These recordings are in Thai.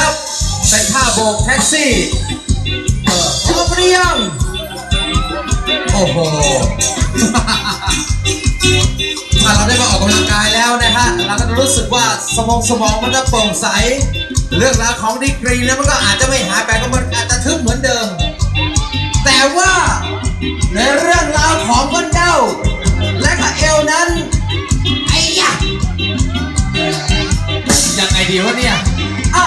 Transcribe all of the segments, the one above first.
นะครับเป็นท่าโบกแท็กซี่เออพร้อมหรือยังโอ้โหถ้าเราได้มาออกกำลังกายแล้วนะฮะเราก็จะรู้สึกว่าสมองสมองมันจะโปร่งใส เรื่องราวของดีกรีเนี่ยมันก็อาจจะไม่หายไปก็มันอาจจะทึบเหมือนเดิม แต่ว่าในเรื่องราวของบันเดาและก็เอลนั้นไอ้ยะยังไงดีวะเนี่ยอะ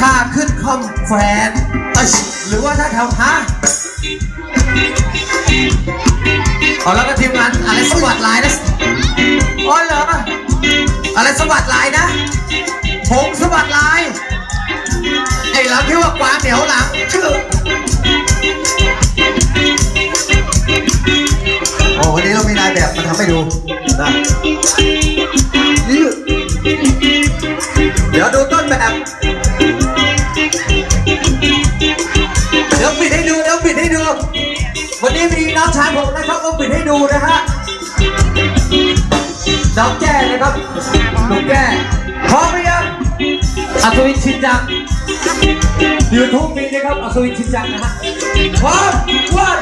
ถ้าขึ้นคอมแฟนหรือว่าถ้าแถวฮะเอาแล้วก็ทีมงานอะไรสวัสดิ์ลน์นะอ๋อเหรออะไรสวัสดิ์ลน์นะผงสวัสดิ์ลน์ไอ้เราคิดว่ากวางเหนียวหลังชื่อ วันนี้มีน้องชายผมนะครับก็ปิดให้ดูนะฮะน้องแก่นะครับน้องแก่พร้อมหรือยังอัศวินชินจังยูทูบมีนะครับอัศวินชินจังนะฮะพร้อมวัน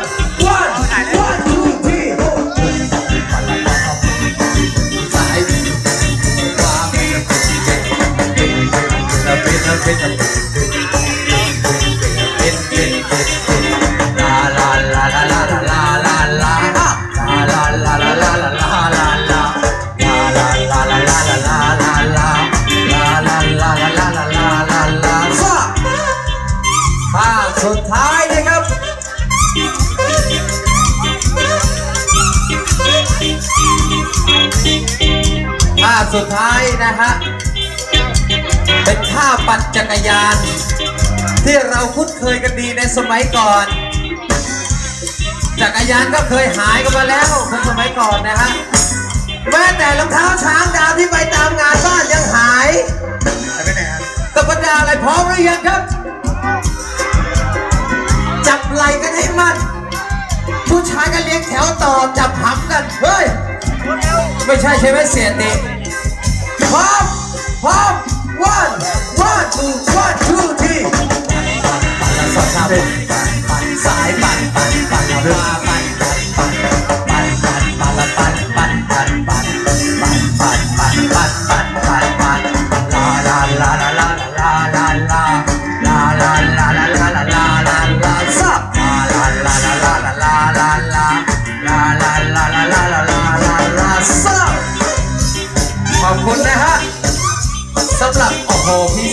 สุดท้ายนะฮะ เป็นท่าปั่นจักรยาน ที่เราคุ้นเคยกันดีในสมัยก่อน จักรยานก็เคยหายกันมาแล้วคนสมัยก่อนนะฮะแม้แต่รองเท้าช้างดาวที่ไปตามงานบ้านยังหายไปไหนครับตบรรดาอะไรพร้อมหรือยังครับ จับไหล่กันให้มันผู้ชายก็เลี้ยงแถวต่อจับหำกัน เฮ้ย ไม่ใช่ใช่ไหมเสียติ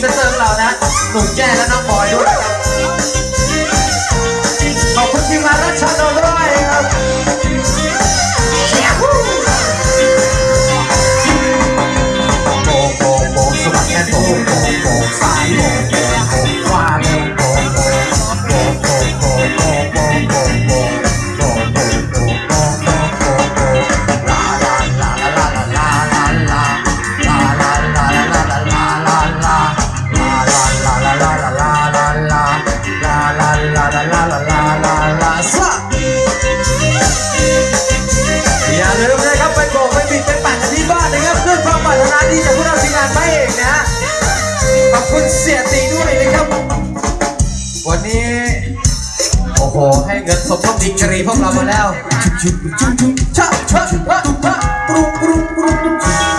เซนเตอร์ของเรานะหนุ่มแจ้และน้องบอยด้วย ลาซะอย่าลืมนะครับไปโบกไปบิดไปปั่นกันที่บ้านนะครับด้วยความปรารถนาดีจากพวกเราทีมงานพระเอกนะฮะขอบคุณเสียตีด้วยนะครับ วันนี้โอ้โหให้เงินสมทบดีกรีพวกเรามาแล้วชุบชุบชุบชุบชะชะชะชะปรุงปรุงปรุง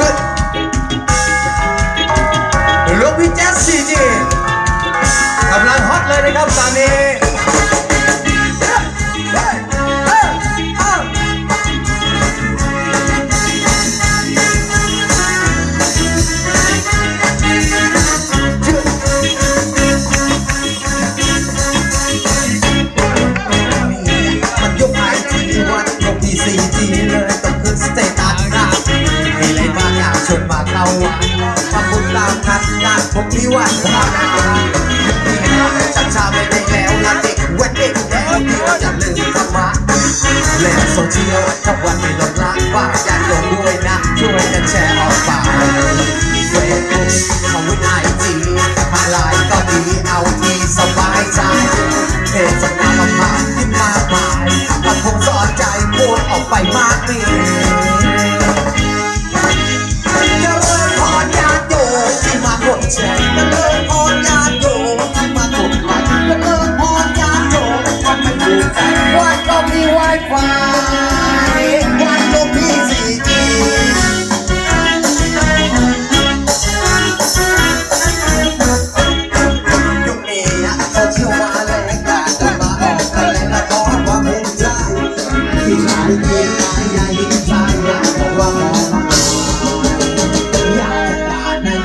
โซเชียลทั้งวันไม่ลดละฝากญาติโยมด้วยนะช่วยกันแชร์ออกไปเฟซบุ๊กทวิตไอจีทางไลน์ก็ดีเอาที่สบายใจเพจสนามผ่านขึ้นมากมายถ้าคงสอนใจพูดออกไปมากมี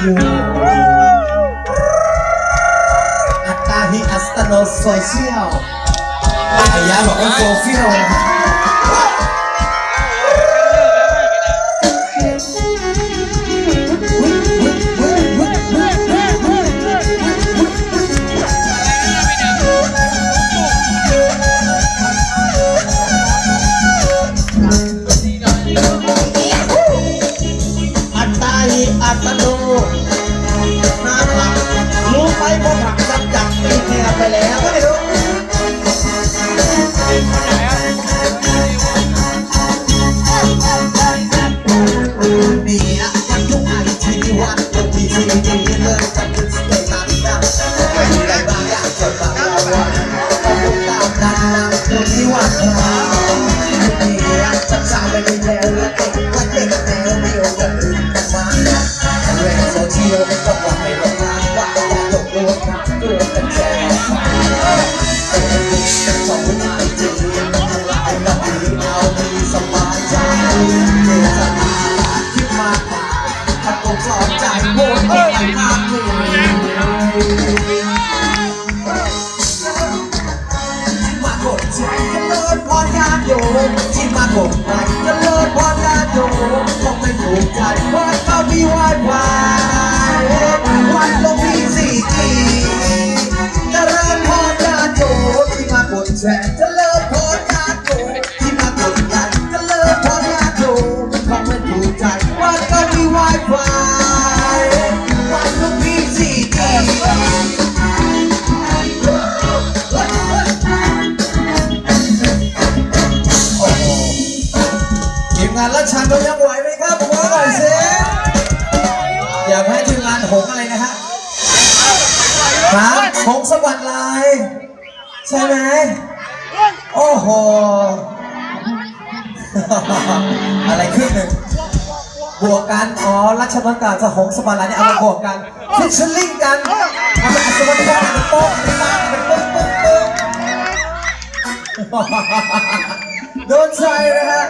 ด่านายโยอัตตาฮิอัสตโนโซเชียลอายาบอกว่าโซเชียลนะฮะอั ยที่มากดไลค์จะเลิศพรญาติโยคงไม่ถูกใจเพราะเขามีวายวายวันลงมีสี่จีจะเลิศพรญาติโยที่มากดแชร์จะเลิศพอานรัชชันเรายังไหวไหมครับผมว่าหน่อยสิอยากให้ทีมงานหงอะไรนะฮะฮะหงสวัสดิ์ลายใช่ไหมโอ้โห อะไรขึ้นหนึ่งบวกกันอ๋อรัชบังกาจะหงสวัสดิ์ลายเนี่ยเอามาบวกกันฟิชเชอร์ลิงกันเอาไปอัศวรรษการเป็นโป๊ะเป็นลางเป็นปึ๊กปึ๊กปึ๊กโดนใจนะฮะ